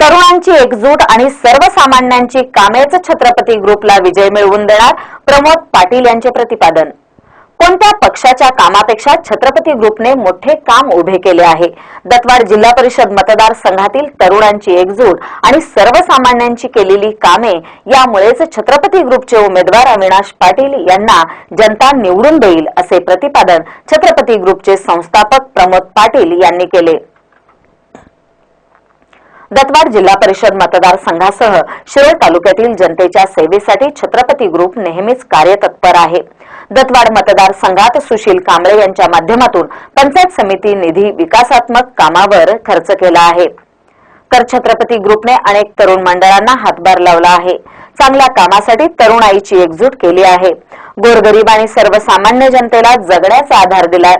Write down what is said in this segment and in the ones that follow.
तरुणांची एकजूट आणि सर्वसामान्यांची कामेच छत्रपती ग्रुपला विजय मिळवून देणार प्रमोद पाटील यांचे प्रतिपादन. कोणत्या पक्षाच्या कामापेक्षा छत्रपती ग्रुपने मोठे काम उभे केले आहे? दत्वाड जिल्हा परिषद मतदारसंघातील तरुणांची एकजूट आणि सर्वसामान्यांची केलेली कामे यामुळेच छत्रपती ग्रुपचे उमेदवार अविनाश पाटील यांना जनता निवडून देईल असे प्रतिपादन छत्रपती ग्रुपचे संस्थापक प्रमोद पाटील यांनी केले. दत्वाड जिल्हा परिषद मतदारसंघासह शिरोळ तालुक्यातील जनतेच्या सेवेसाठी छत्रपती ग्रुप नेहमीच कार्यतत्पर आहे. दत्वाड मतदारसंघात सुशील कांबळे यांच्या माध्यमातून पंचायत समिती निधी विकासात्मक कामावर खर्च केला आहे. तर छत्रपती ग्रुपने अनेक तरुण मंडळांना हातभार लावला आहे. चांगल्या कामासाठी तरुणाईची एकजूट केली आहे. गोरगरीब आणि सर्वसामान्य जनतेला जगण्याचा आधार दिलाय.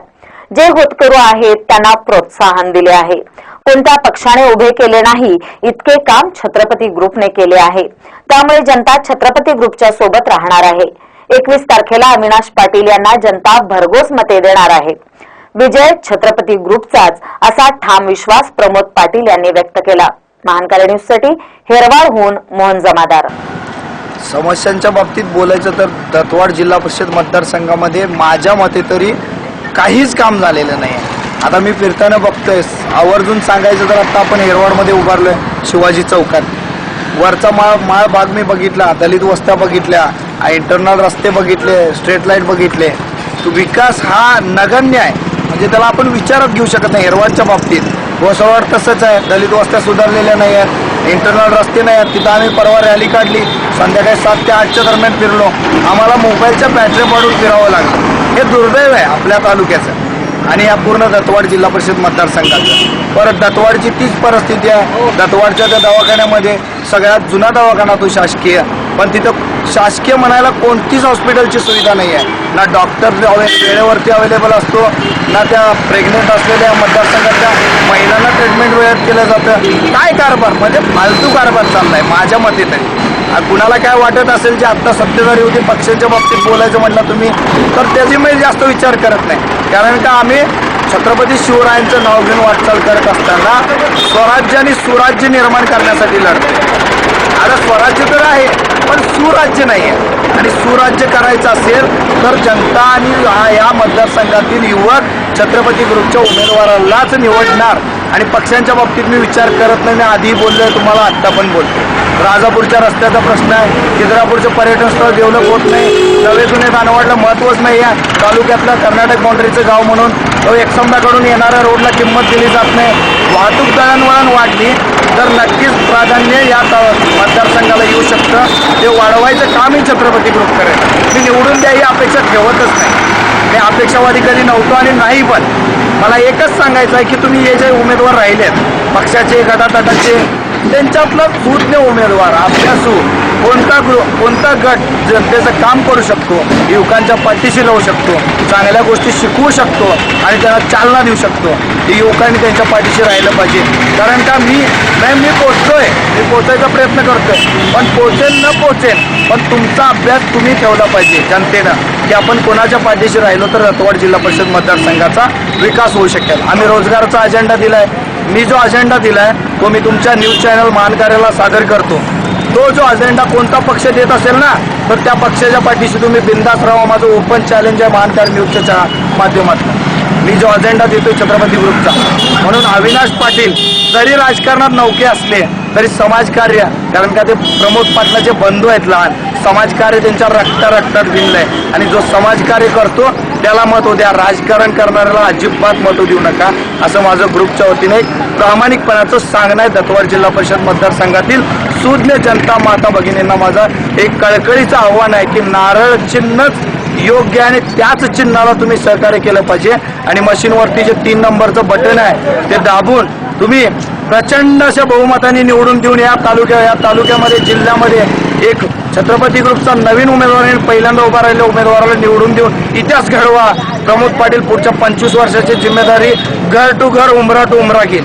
जे होतकरू आहेत त्यांना प्रोत्साहन दिले आहे. कोणत्या पक्षाने उभे केले नाही इतके काम छत्रपती ग्रुपने केले आहे. त्यामुळे जनता छत्रपती ग्रुपच्या सोबत राहणार आहे. एकवीस तारखेला अविनाश पाटील यांना जनता भरघोस मते देणार आहे. विजय छत्रपती ग्रुपचाच असा ठाम विश्वास प्रमोद पाटील यांनी व्यक्त केला. महानकारी न्यूजसाठी हेरवाळहून मोहन जमादार. समस्यांच्या बाबतीत बोलायचं तर दत्वाड जिल्हा परिषद मतदारसंघामध्ये माझ्या मते तरी काहीच काम झालेलं नाही आता मी फिरताना बघतोय आवर्जून सांगायचं तर आता आपण हेरवाडमध्ये उभारलोय शिवाजी चौकात. वरचा माळ माळ भाग मी बघितला दलित वस्त्या बघितल्या इंटरनल रस्ते बघितले स्ट्रीट लाइट बघितले. विकास हा नगण्य आहे. म्हणजे त्याला आपण विचारात घेऊ शकत नाही हेरवाडच्या बाबतीत. वसवाड तसंच आहे. दलित वस्त्या सुधारलेल्या नाही आहेत. इंटरनल रस्ते नाही आहेत. तिथं आम्ही परवा रॅली काढली. संध्याकाळी सात ते आठच्या दरम्यान फिरलो. आम्हाला मोबाईलच्या बॅटरी पाडून फिरावं लागलं. हे दुर्दैव आहे आपल्या तालुक्याचं. आणि या पूर्ण दत्तवाड जिल्हा परिषद मतदारसंघाचं. परत दत्तवाडची तीच परिस्थिती आहे. दत्तवाडच्या त्या दवाखान्यामध्ये सगळ्यात जुना दवाखाना तो शासकीय. पण तिथं शासकीय म्हणायला कोणतीच हॉस्पिटलची सुविधा नाही आहे ना डॉक्टर वेळेवरती अवेलेबल असतो ना त्या प्रेग्नेंट असलेल्या मतदारसंघाच्या महिलांना ट्रीटमेंट वेळेत केलं जातं. काय कारभार? म्हणजे फालतू कारभार चाललाय माझ्या मते तरी. कुणाला काय वाटत असेल जे आत्ता सत्तेधारी होती पक्षाच्या बाबतीत बोलायचं म्हटलं तुम्ही तर त्याची मी जास्त विचार करत नाही. कारण का आम्ही छत्रपती शिवरायांचं नाव घेऊन वाटचाल करत असताना स्वराज्य आणि सुराज्य निर्माण करण्यासाठी लढतो आता स्वराज्य तर आहे पण सुराज्य नाही आहे आणि सुराज्य करायचं असेल तर जनता आणि हा- या मतदारसंघातील युवक छत्रपती ग्रुपच्या उमेदवारालाच निवडणार आणि पक्षांच्या बाबतीत मी विचार करत नाही मी आधी बोललोय तुम्हाला आत्ता पण बोलतो राजापूरच्या रस्त्याचा प्रश्न आहे खिद्रापूरचं पर्यटन स्थळ डेव्हलप होत नाही नवे जुने दानवाडला महत्त्वच नाही आहे तालुक्यातलं कर्नाटक बाउंड्रीचं गाव म्हणून तो येणाऱ्या रोडला किंमत दिली जात नाही. वाहतूक दळणवळण वाढली तर नक्कीच प्राधान्य या मतदारसंघाला येऊ शकतं. ते वाढवायचं कामही छत्रपती ग्रुप करेल मी निवडून द्या ही अपेक्षा ठेवतच नाही. मी अपेक्षावादी कधी नव्हतो आणि नाही पण मला एकच सांगायचं आहे की तुम्ही हे जे उमेदवार राहिलेत पक्षाचे गटातटाचे त्यांच्यातला सूज्ञ उमेदवार अभ्यासू कोणता ग्रुप कोणता गट जनतेचं काम करू शकतो युवकांच्या पाठीशी राहू शकतो चांगल्या गोष्टी शिकवू शकतो आणि त्यांना चालना देऊ शकतो. ते युवकांनी त्यांच्या पाठीशी राहिलं पाहिजे. कारण का मी नाही मी पोचतोय मी पोचायचा प्रयत्न करतोय. पण पोचेल न पोचेल पण तुमचा अभ्यास तुम्ही ठेवला पाहिजे जनतेनं. की आपण कोणाच्या पाठीशी राहिलो तर रतवाड जिल्हा परिषद मतदारसंघाचा विकास होऊ शकेल. आम्ही रोजगाराचा अजेंडा दिलाय. मी जो अजेंडा दिलाय तो मी तुमच्या न्यूज चॅनल मानकार्याला सादर करतो. तो जो अजेंडा कोणता पक्ष देत असेल ना तर त्या पक्षाच्या पाठीशी तुम्ही बिंदास राहा. माझं ओपन चॅलेंज आहे महानकार न्यूजच्या माध्यमातून. मी जो अजेंडा देतो छत्रपती ग्रुपचा. म्हणून अविनाश पाटील जरी राजकारणात नौके असले तरी समाजकार्य कारण का ते प्रमोद पाटलाचे बंधू आहेत लहान समाजकार्य त्यांच्या रक्ता रक्तात भिनलंय आणि जो समाजकार्य करतो त्याला मत द्या. राजकारण करणाऱ्याला अजिबात मत देऊ नका असं माझं ग्रुपच्या वतीने एक प्रामाणिकपणाचं सांगणं आहे. दत्तवाड जिल्हा परिषद मतदारसंघातील सुज्ञ जनता माता भगिनींना माझं एक कळकळीचं आव्हान आहे की नारळ चिन्हच योग्य आणि त्याच चिन्हाला तुम्ही सहकार्य केलं पाहिजे. आणि मशीनवरती जे तीन नंबरचं बटन आहे ते दाबून तुम्ही प्रचंड अशा बहुमताने निवडून देऊन या तालुक्या या तालुक्यामध्ये जिल्ह्यामध्ये एक छत्रपती ग्रुपचा नवीन उमेदवार पहिल्यांदा उभा राहिलेल्या उमेदवाराला निवडून देऊन इतिहास घडवा. प्रमोद पाटील पुढच्या पंचवीस वर्षाची जिम्मेदारी घर टू घर उमरा टू उमरा घेईल.